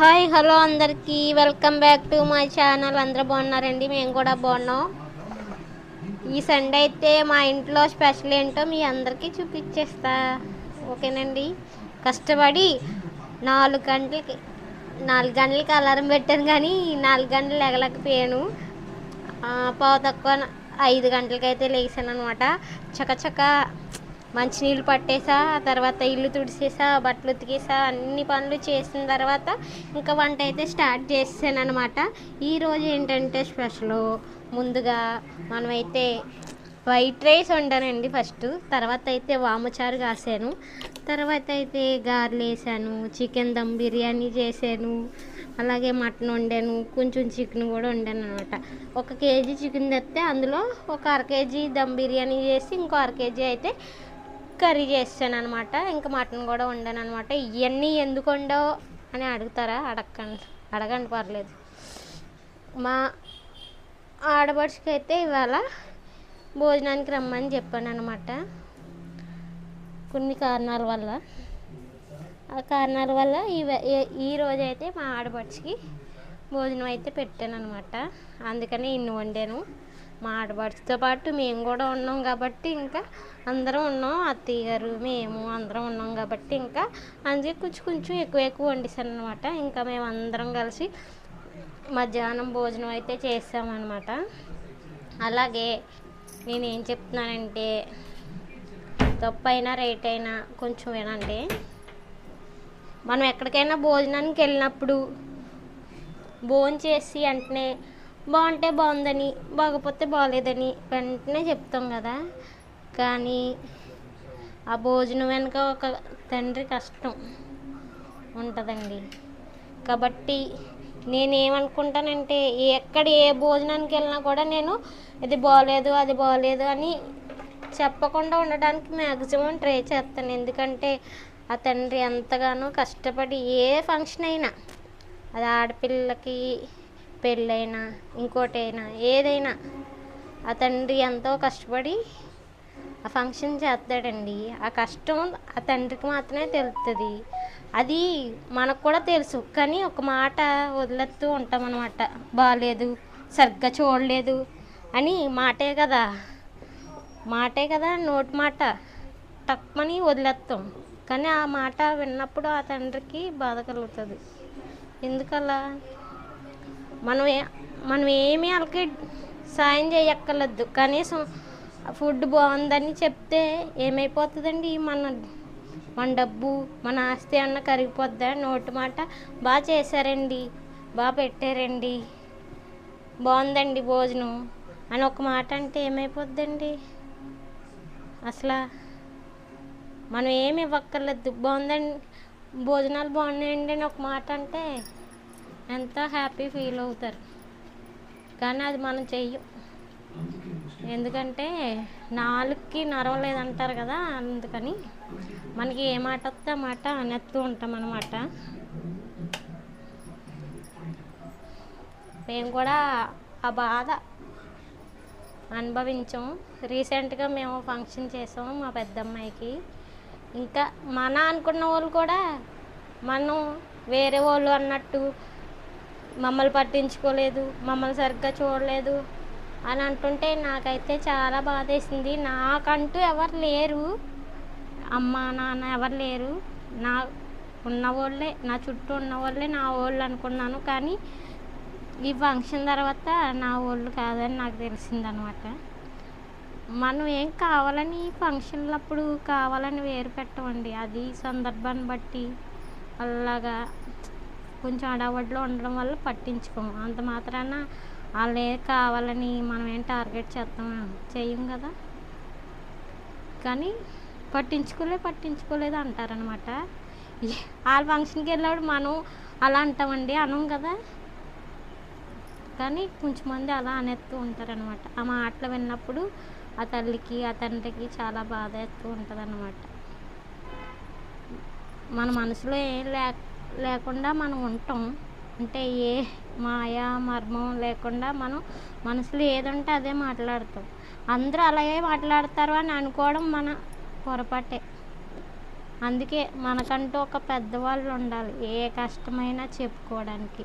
Hi hello అందరికీ. Welcome back to my channel. అందరూ బాగున్నారండి? మేము కూడా బాగున్నాం. ఈ సండే అయితే మా ఇంట్లో స్పెషల్ ఏంటో మీ అందరికీ చూపించేస్తా ఓకేనండి? కష్టపడి నాలుగు గంటలకి నాలుగు గంటలకి అలారం పెట్టాను కానీ నాలుగు గంటలు ఎగలకపోయాను పావు తక్కువ ఐదు గంటలకైతే లేచాను అనమాట చకచక మంచినీళ్ళు పట్టేసా ఆ తర్వాత ఇల్లు తుడిచేసా బట్టలు ఉతికేసా అన్ని పనులు చేసిన తర్వాత ఇంకా వంట అయితే స్టార్ట్ చేసాను అనమాట ఈరోజు ఏంటంటే స్పెషల్? ముందుగా మనమైతే వైట్ రైస్ వండానండి ఫస్ట్. తర్వాత అయితే వామచారు కాసాను. తర్వాత అయితే గారెలు వేసాను చికెన్ దమ్ బిర్యానీ చేశాను అలాగే మటన్ వండాను కొంచెం చికెన్ కూడా వండాను అనమాట ఒక కేజీ చికెన్ తెస్తే అందులో ఒక అర కేజీ దమ్ బిర్యానీ చేసి ఇంకో అర కేజీ అయితే కర్రీ చేస్తాను అనమాట ఇంకా మటన్ కూడా వండాను అనమాట ఇవన్నీ ఎందుకు వండావు అని అడుగుతారా? అడగండి అడగండి పర్లేదు. మా ఆడపడుచుకి అయితే ఇవాళ భోజనానికి రమ్మని చెప్పాను అనమాట కొన్ని కారణాల వల్ల. ఆ కారణాల వల్ల ఈ రోజు అయితే మా ఆడపడుచుకి భోజనం అయితే పెట్టాను అనమాట అందుకని ఇన్ని వండాను. మా ఆడపడుచుతో పాటు మేము కూడా ఉన్నాం కాబట్టి ఇంకా అందరం ఉన్నాం. అత్తయ్య గారు మేము అందరం ఉన్నాం కాబట్టి ఇంకా అందుకే కొంచెం కొంచెం ఎక్కువ ఎక్కువ వండిస్తాను అనమాట ఇంకా మేము అందరం కలిసి మధ్యాహ్నం భోజనం అయితే చేసామన్నమాట అలాగే నేనేం చెప్తున్నానంటే తప్పైనా రైట్ అయినా కొంచెం వినండి. మనం ఎక్కడికైనా భోజనానికి వెళ్ళినప్పుడు భోజనం చేసి వెంటనే బాగుంటే బాగుందని బాగపోతే బాగలేదని వెంటనే చెప్తాం కదా. కానీ ఆ భోజనం వెనుక ఒక తండ్రి కష్టం ఉంటుందండి. కాబట్టి నేనేమనుకుంటానంటే ఎక్కడ ఏ భోజనానికి వెళ్ళినా కూడా నేను ఇది బాగలేదు అది బాగలేదు అని చెప్పకుండా ఉండడానికి మ్యాక్సిమం ట్రై చేస్తాను. ఎందుకంటే ఆ తండ్రి ఎంతగానో కష్టపడి ఏ ఫంక్షన్ అయినా అది ఆడపిల్లకి పెళ్ళైనా ఇంకోటైనా ఏదైనా. ఆ తండ్రి ఎంతో కష్టపడి ఆ ఫంక్షన్ చేస్తాడండి. ఆ కష్టం ఆ తండ్రికి మాత్రమే తెలుస్తుంది అది మనకు కూడా తెలుసు. కానీ ఒక మాట వదిలేస్తూ ఉంటాం అనమాట బాగాలేదు సరిగ్గా చూడలేదు అని మాటే కదా. మాటే కదా నోటి మాట. తక్కువని వదిలేస్తాం కానీ ఆ మాట విన్నప్పుడు ఆ తండ్రికి బాధ కలుగుతుంది. ఎందుకలా? మనం మనం ఏమీ వాళ్ళకి సాయం చేయక్కర్లేదు. కనీసం ఫుడ్ బాగుందని చెప్తే ఏమైపోతుందండి? మన మన డబ్బు మన ఆస్తి అన్న కరిగిపోద్దా? నోటి మాట బాగా చేశారండి బాగా పెట్టారండి. బాగుందండి భోజనం అని ఒక మాట అంటే ఏమైపోద్దండి? అసలు మనం ఏమి ఇవ్వక్కర్లేదు. బాగుందండి భోజనాలు బాగున్నాయండి అని ఒక మాట అంటే ఎంతో హ్యాపీ ఫీల్ అవుతారు. కానీ అది మనం చెయ్యం. ఎందుకంటే నాలుగుకి నరవలేదు లేదంటారు కదా అందుకని మనకి ఏ మాట వస్తే ఆ మాట అనేస్తూ ఉంటాం అన్నమాట. మేము కూడా ఆ బాధ అనుభవించాం. రీసెంట్గా మేము ఫంక్షన్ చేసాం మా పెద్దమ్మాయికి. ఇంకా మన అనుకున్న వాళ్ళు కూడా మనం వేరే వాళ్ళు అన్నట్టు మమ్మల్ని పట్టించుకోలేదు మమ్మల్ని సరిగ్గా చూడలేదు అని అంటుంటే నాకైతే చాలా బాధేసింది. నాకంటూ ఎవరు లేరు. అమ్మ నాన్న ఎవరు లేరు. నా ఉన్న వాళ్ళే నా చుట్టూ ఉన్న వాళ్ళే నా వాళ్ళు అనుకున్నాను కానీ ఈ ఫంక్షన్ తర్వాత నా వాళ్ళు కాదని నాకు తెలిసిందనమాట. మనం ఏం కావాలని ఫంక్షన్లప్పుడు కావాలని వేరు పెట్టమండి. అది సందర్భాన్ని బట్టి అలాగా కొంచెం అడవడిలో ఉండడం వల్ల పట్టించుకోము. అంత మాత్రాన వాళ్ళే కావాలని మనం ఏం టార్గెట్ చేస్తాం చెయ్యం కదా. కానీ పట్టించుకోలే పట్టించుకోలేదు అంటారనమాట. వాళ్ళ ఫంక్షన్కి వెళ్ళినప్పుడు మనం అలా అంటామండి అనం కదా. కానీ కొంచెం మంది అలా అనేస్తూ ఉంటారనమాట. ఆ మాటలు విన్నప్పుడు ఆ తల్లికి ఆ తండ్రికి చాలా బాధ వేస్తూ ఉంటుంది అనమాట మన మనసులో ఏం లేక లేకుండా మనం ఉంటాం. అంటే ఏ మాయా మర్మం లేకుండా మనం మనసులో ఏదుంటే అదే మాట్లాడతాం. అందరూ అలాగే మాట్లాడతారు అని అనుకోవడం మన పొరపాటే. అందుకే మనకంటూ ఒక పెద్దవాళ్ళు ఉండాలి ఏ కష్టమైనా చెప్పుకోవడానికి.